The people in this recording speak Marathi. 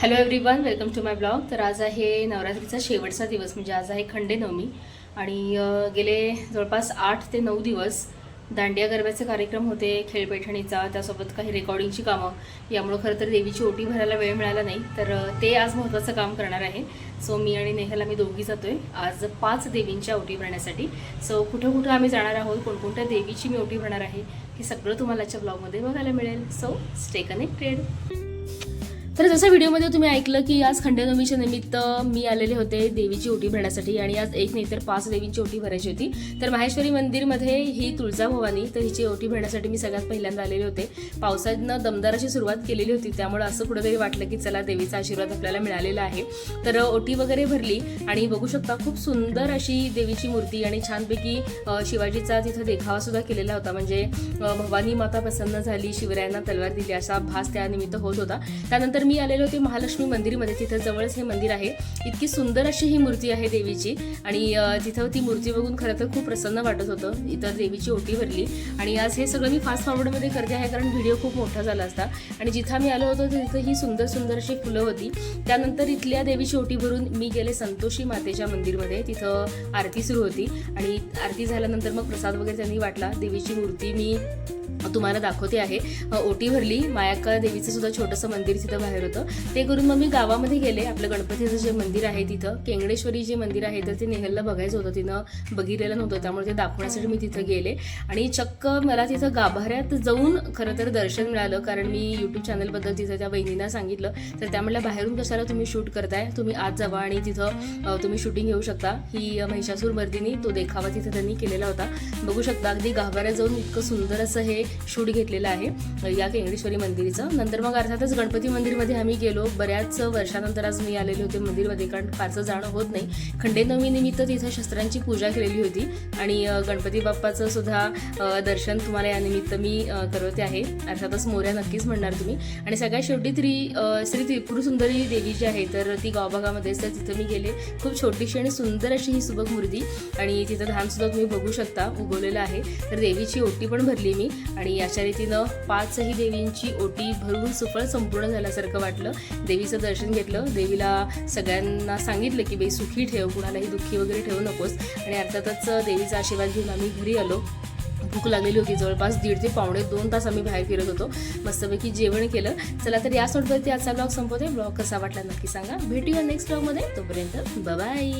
Hello everyone welcome to my blog तर आज आहे नवरात्रीचा शेवटचा दिवस म्हणजे आज आहे खंडेनवमी आणि गेले जवळपास आठ ते नऊ दिवस दांडिया गरब्याचे कार्यक्रम होते खेळपैठणीचा त्यासोबत काही रेकॉर्डिंगची कामं. यामुळं खरं तर देवीची ओटी भरायला वेळ मिळाला नाही तर ते आज महत्त्वाचं काम करणार आहे. सो मी आणि नेहाला मी दोघी जातोय आज पाच देवींच्या ओटी भरण्यासाठी. सो कुठं कुठं आम्ही जाणार आहोत कोणकोणत्या देवीची मी ओटी भरणार आहे हे सगळं तुम्हाला आजच्या ब्लॉगमध्ये बघायला मिळेल. सो स्टे कनेक्टेड तर जसं व्हिडिओमध्ये तुम्ही ऐकलं की आज खंडेनवमीच्या निमित्त मी आलेले होते देवीची ओटी भरण्यासाठी आणि आज एक नाही तर पाच देवींची ओटी भरायची होती. तर माहेश्वरी मंदिरमध्ये ही तुळजाभवानी तर हिची ओटी भरण्यासाठी मी सगळ्यात पहिल्यांदा आलेले होते. पावसानं दमदाराची सुरुवात केलेली होती त्यामुळे असं कुठंतरी वाटलं की चला देवीचा आशीर्वाद आपल्याला मिळालेला आहे. तर ओटी वगैरे भरली आणि बघू शकता खूप सुंदर अशी देवीची मूर्ती आणि छानपैकी शिवाजीचा तिथं देखावा सुद्धा केलेला होता. म्हणजे भवानी माता प्रसन्न झाली शिवरायांना तलवार दिली असा भास त्यानिमित्त होत होता. त्यानंतर मी आलेले होते महालक्ष्मी मंदिरमध्ये तिथं जवळच हे मंदिर आहे. इतकी सुंदर अशी ही मूर्ती आहे देवीची. आणि तिथं ती मूर्ती बघून खरं तर खूप प्रसन्न वाटत होतं. इथं देवीची ओटी भरली. आणि आज हे सगळं मी फास्ट फॉरवर्डमध्ये करते आहे कारण व्हिडिओ खूप मोठा झाला असता. आणि जिथं आम्ही आलो होतो तिथं ही सुंदर सुंदर अशी फुलं होती. त्यानंतर इथल्या देवीची ओटी भरून मी गेले संतोषी मातेच्या मंदिरमध्ये. तिथं आरती सुरू होती. आणि आरती झाल्यानंतर मग प्रसाद वगैरे त्यांनी वाटला. देवीची मूर्ती मी तुम्हाला दाखवते आहे. ओटी भरली. मायाक्का देवीचं सुद्धा छोटंसं मंदिर तिथं बाहेर होतं. ते करून मग मी गावामध्ये गेले. आपलं गणपतीचं जे मंदिर आहे तिथं केंगडेश्वरी जे मंदिर आहे तर ते नेहलला बघायचं होतं. तिनं बघितलेलं नव्हतं त्यामुळे ते दाखवण्यासाठी मी तिथं गेले. आणि चक्क मला तिथं गाभाऱ्यात जाऊन खरं तर दर्शन मिळालं. कारण मी यूट्यूब चॅनलबद्दल तिथं त्या बहिणींना सांगितलं. तर त्या म्हटलं बाहेरून कशाला तुम्ही शूट करताय? तुम्ही आत जावा आणि तिथं तुम्ही शूटिंग घेऊ शकता. ही महिषासूर मर्दिनी तो देखावा तिथं त्यांनी केलेला होता. बघू शकता अगदी गाभाऱ्यात जाऊन इतकं सुंदर असं हे शूट घेतलेलं आहे या केंगडेश्वरी मंदिरचं. नंतर मग अर्थातच गणपती मंदिरमध्ये आम्ही गेलो. बऱ्याच वर्षानंतर आज मी आलेले होते मंदिरमध्ये कारण फारसं जाणं होत नाही. खंडेनवमी निमित्त तिथं शस्त्रांची पूजा केलेली होती. आणि गणपती बाप्पाचं सुद्धा दर्शन तुम्हाला या निमित्त मी करवते आहे. अर्थातच मोऱ्या नक्कीच म्हणणार तुम्ही. आणि सगळ्यात शेवटी त्री श्री त्रिपुर सुंदरी देवी जी आहे तर ती गावभागामध्येच तर तिथं मी गेले. खूप छोटीशी आणि सुंदर अशी ही सुबक मूर्ती. आणि तिथं धानसुद्धा तुम्ही बघू शकता उगवलेलं आहे. तर देवीची ओटी पण भरली मी. आणि अशा रीतीनं पाचही देवींची ओटी भरून सुफळ संपूर्ण झाल्यासारखं वाटलं. देवीचं दर्शन घेतलं. देवीला सगळ्यांना सांगितलं की बाई सुखी ठेव. कुणालाही दुःखी वगैरे ठेवू नकोस. आणि अर्थातच देवीचा आशीर्वाद घेऊन आम्ही घरी आलो. भूक लागलेली होती. जवळपास दीड ते पावणे दोन तास आम्ही बाहेर फिरत होतो. मस्तपैकी जेवण केलं. चला तर या सोडवरती आजचा ब्लॉग संपवते. ब्लॉग कसा वाटला नक्की सांगा. भेटूया नेक्स्ट ब्लॉगमध्ये तोपर्यंत बाय